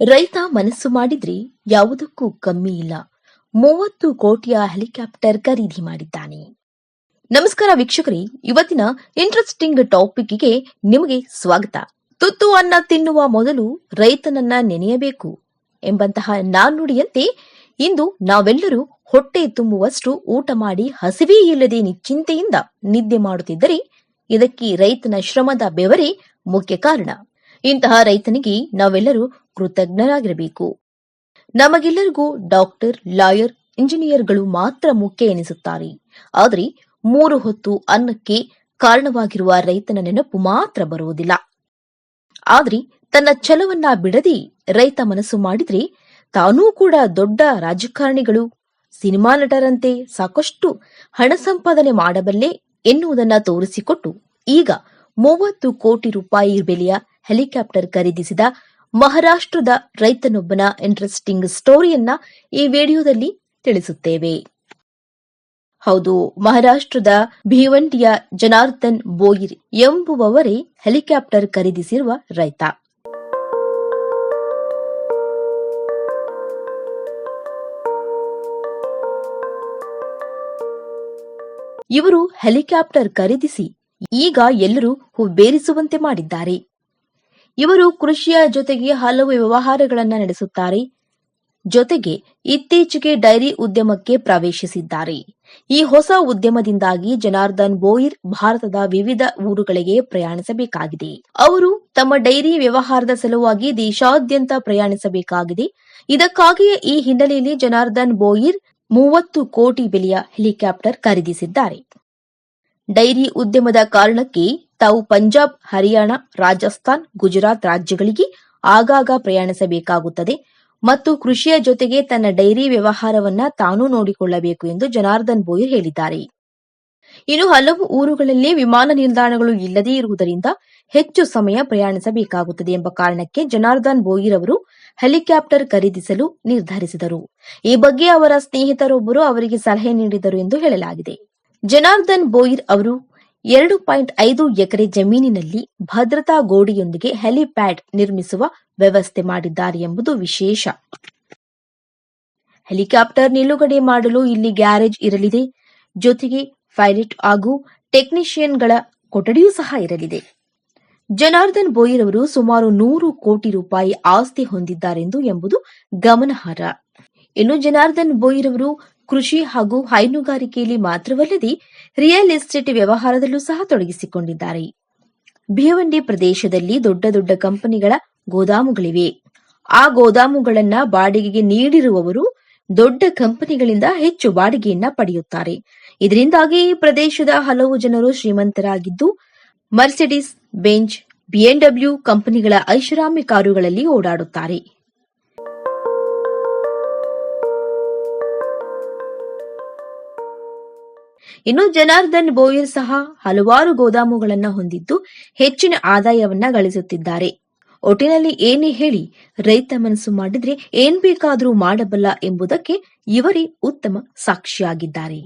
ರೈತ ಮನಸ್ಸು ಮಾಡಿದ್ರೆ ಯಾವುದಕ್ಕೂ ಕಮ್ಮಿ ಇಲ್ಲ. ಮೂವತ್ತು ಕೋಟಿಯ ಹೆಲಿಕಾಪ್ಟರ್ ಖರೀದಿ ಮಾಡಿದ್ದಾನೆ. ನಮಸ್ಕಾರ ವೀಕ್ಷಕರೇ, ಇವತ್ತಿನ ಇಂಟ್ರೆಸ್ಟಿಂಗ್ ಟಾಪಿಕ್ಗೆ ನಿಮಗೆ ಸ್ವಾಗತ. ತುತ್ತು ಅನ್ನ ತಿನ್ನುವ ಮೊದಲು ರೈತನನ್ನ ನೆನೆಯಬೇಕು ಎಂಬಂತಹ ನಾನುಡಿಯಂತೆ ಇಂದು ನಾವೆಲ್ಲರೂ ಹೊಟ್ಟೆ ತುಂಬುವಷ್ಟು ಊಟ ಮಾಡಿ ಹಸಿವೇ ಇಲ್ಲದೆ ನಿಶ್ಚಿಂತೆಯಿಂದ ನಿದ್ದೆ ಮಾಡುತ್ತಿದ್ದರೆ ಇದಕ್ಕೆ ರೈತನ ಶ್ರಮದ ಬೆವರೇ ಮುಖ್ಯ ಕಾರಣ. ಇಂತಹ ರೈತನಿಗೆ ನಾವೆಲ್ಲರೂ ಕೃತಜ್ಞರಾಗಿರಬೇಕು. ನಮಗೆಲ್ಲರಿಗೂ ಡಾಕ್ಟರ್, ಲಾಯರ್, ಇಂಜಿನಿಯರ್ಗಳು ಮಾತ್ರ ಮುಖ್ಯ ಎನಿಸುತ್ತಾರೆ. ಆದರೆ ಮೂರು ಹೊತ್ತು ಅನ್ನಕ್ಕೆ ಕಾರಣವಾಗಿರುವ ರೈತನ ನೆನಪು ಮಾತ್ರ ಬರುವುದಿಲ್ಲ. ಆದ್ರೆ ತನ್ನ ಛಲವನ್ನ ಬಿಡದೆ ರೈತ ಮನಸ್ಸು ಮಾಡಿದ್ರೆ ತಾನೂ ಕೂಡ ದೊಡ್ಡ ರಾಜಕಾರಣಿಗಳು, ಸಿನಿಮಾ ನಟರಂತೆ ಸಾಕಷ್ಟು ಹಣ ಸಂಪಾದನೆ ಮಾಡಬಲ್ಲೆ ಎನ್ನುವುದನ್ನ ತೋರಿಸಿಕೊಟ್ಟು ಈಗ ಮೂವತ್ತು ಕೋಟಿ ರೂಪಾಯಿ ಬೆಲೆಯ ಹೆಲಿಕಾಪ್ಟರ್ ಖರೀದಿಸಿದ ಮಹಾರಾಷ್ಟ್ರದ ರೈತನೊಬ್ಬನ ಇಂಟ್ರೆಸ್ಟಿಂಗ್ ಸ್ಟೋರಿಯನ್ನ ಈ ವಿಡಿಯೋದಲ್ಲಿ ತಿಳಿಸುತ್ತೇವೆ. ಹೌದು, ಮಹಾರಾಷ್ಟ್ರದ ಭಿವಂಡಿಯ ಜನಾರ್ದನ್ ಬೋಯಿರ್ ಎಂಬುವವರೇ ಹೆಲಿಕಾಪ್ಟರ್ ಖರೀದಿಸಿರುವ ರೈತ. ಇವರು ಹೆಲಿಕಾಪ್ಟರ್ ಖರೀದಿಸಿ ಈಗ ಎಲ್ಲರೂ ಹುಬ್ಬೇರಿಸುವಂತೆ ಮಾಡಿದ್ದಾರೆ. ಇವರು ಕೃಷಿಯ ಜೊತೆಗೆ ಹಲವು ವ್ಯವಹಾರಗಳನ್ನು ನಡೆಸುತ್ತಾರೆ. ಜೊತೆಗೆ ಇತ್ತೀಚೆಗೆ ಡೈರಿ ಉದ್ಯಮಕ್ಕೆ ಪ್ರವೇಶಿಸಿದ್ದಾರೆ. ಈ ಹೊಸ ಉದ್ಯಮದಿಂದಾಗಿ ಜನಾರ್ದನ್ ಬೋಯಿರ್ ಭಾರತದ ವಿವಿಧ ಊರುಗಳಿಗೆ ಪ್ರಯಾಣಿಸಬೇಕಾಗಿದೆ. ಅವರು ತಮ್ಮ ಡೈರಿ ವ್ಯವಹಾರದ ಸಲುವಾಗಿ ದೇಶಾದ್ಯಂತ ಪ್ರಯಾಣಿಸಬೇಕಾಗಿದೆ. ಇದಕ್ಕಾಗಿಯೇ ಈ ಹಿನ್ನೆಲೆಯಲ್ಲಿ ಜನಾರ್ದನ್ ಬೋಯಿರ್ ಮೂವತ್ತು ಕೋಟಿ ಬೆಲೆಯ ಹೆಲಿಕಾಪ್ಟರ್ ಖರೀದಿಸಿದ್ದಾರೆ. ಡೈರಿ ಉದ್ಯಮದ ಕಾರಣಕ್ಕೆ ತಾವು ಪಂಜಾಬ್, ಹರಿಯಾಣ, ರಾಜಸ್ಥಾನ್, ಗುಜರಾತ್ ರಾಜ್ಯಗಳಿಗೆ ಆಗಾಗ ಪ್ರಯಾಣಿಸಬೇಕಾಗುತ್ತದೆ ಮತ್ತು ಕೃಷಿಯ ಜೊತೆಗೆ ತನ್ನ ಡೈರಿ ವ್ಯವಹಾರವನ್ನ ತಾನೂ ನೋಡಿಕೊಳ್ಳಬೇಕು ಎಂದು ಜನಾರ್ದನ್ ಬೋಯಿರ್ ಹೇಳಿದ್ದಾರೆ. ಇನ್ನು ಹಲವು ಊರುಗಳಲ್ಲಿ ವಿಮಾನ ನಿಲ್ದಾಣಗಳು ಇಲ್ಲದೇ ಇರುವುದರಿಂದ ಹೆಚ್ಚು ಸಮಯ ಪ್ರಯಾಣಿಸಬೇಕಾಗುತ್ತದೆ ಎಂಬ ಕಾರಣಕ್ಕೆ ಜನಾರ್ದನ್ ಬೋಯಿರ್ ಅವರು ಹೆಲಿಕಾಪ್ಟರ್ ಖರೀದಿಸಲು ನಿರ್ಧರಿಸಿದರು. ಈ ಬಗ್ಗೆ ಅವರ ಸ್ನೇಹಿತರೊಬ್ಬರು ಅವರಿಗೆ ಸಲಹೆ ನೀಡಿದರು ಎಂದು ಹೇಳಲಾಗಿದೆ. ಜನಾರ್ದನ್ ಬೋಯಿರ್ ಅವರು ಎರಡು ಪಾಯಿಂಟ್ ಐದು ಎಕರೆ ಜಮೀನಿನಲ್ಲಿ ಭದ್ರತಾ ಗೋಡೆಯೊಂದಿಗೆ ಹೆಲಿಪ್ಯಾಡ್ ನಿರ್ಮಿಸುವ ವ್ಯವಸ್ಥೆ ಮಾಡಿದ್ದಾರೆ ಎಂಬುದು ವಿಶೇಷ. ಹೆಲಿಕಾಪ್ಟರ್ ನಿಲುಗಡೆ ಮಾಡಲು ಇಲ್ಲಿ ಗ್ಯಾರೇಜ್ ಇರಲಿದೆ. ಜೊತೆಗೆ ಪೈಲಟ್ ಹಾಗೂ ಟೆಕ್ನಿಷಿಯನ್ಗಳ ಕೊಠಡಿಯೂ ಸಹ ಇರಲಿದೆ. ಜನಾರ್ದನ್ ಬೋಯರ್ ಅವರು ಸುಮಾರು ನೂರು ಕೋಟಿ ರೂಪಾಯಿ ಆಸ್ತಿ ಹೊಂದಿದ್ದಾರೆಂದು ಎಂಬುದು ಗಮನಾರ್ಹ. ಇನ್ನು ಜನಾರ್ದನ್ ಬೋಯರ್ ಅವರು ಕೃಷಿ ಹಾಗೂ ಹೈನುಗಾರಿಕೆಯಲ್ಲಿ ಮಾತ್ರವಲ್ಲದೆ ರಿಯಲ್ ಎಸ್ಟೇಟ್ ವ್ಯವಹಾರದಲ್ಲೂ ಸಹ ತೊಡಗಿಸಿಕೊಂಡಿದ್ದಾರೆ. ಭಿವಂಡಿ ಪ್ರದೇಶದಲ್ಲಿ ದೊಡ್ಡ ದೊಡ್ಡ ಕಂಪನಿಗಳ ಗೋದಾಮುಗಳಿವೆ. ಆ ಗೋದಾಮುಗಳನ್ನ ಬಾಡಿಗೆಗೆ ನೀಡಿರುವವರು ದೊಡ್ಡ ಕಂಪನಿಗಳಿಂದ ಹೆಚ್ಚು ಬಾಡಿಗೆಯನ್ನ ಪಡೆಯುತ್ತಾರೆ. ಇದರಿಂದಾಗಿ ಈ ಪ್ರದೇಶದ ಹಲವು ಜನರು ಶ್ರೀಮಂತರಾಗಿದ್ದು, ಮರ್ಸಿಡಿಸ್ ಬೆಂಚ್ ಬಿಎಂಡಬ್ಲ್ಯೂ ಕಂಪನಿಗಳ ಐಷಾರಾಮಿ ಕಾರುಗಳಲ್ಲಿ ಓಡಾಡುತ್ತಾರೆ. ಇನ್ನು ಜನಾರ್ದನ್ ಬೋಯರ್ ಸಹ ಹಲವಾರು ಗೋದಾಮುಗಳನ್ನ ಹೊಂದಿದ್ದು ಹೆಚ್ಚಿನ ಆದಾಯವನ್ನ ಗಳಿಸುತ್ತಿದ್ದಾರೆ. ಒಟ್ಟಿನಲ್ಲಿ ಏನೇ ಹೇಳಿ ರೈತ ಮನಸ್ಸು ಮಾಡಿದ್ರೆ ಏನ್ ಬೇಕಾದರೂ ಮಾಡಬಲ್ಲ ಎಂಬುದಕ್ಕೆ ಇವರೇ ಉತ್ತಮ ಸಾಕ್ಷಿಯಾಗಿದ್ದಾರೆ.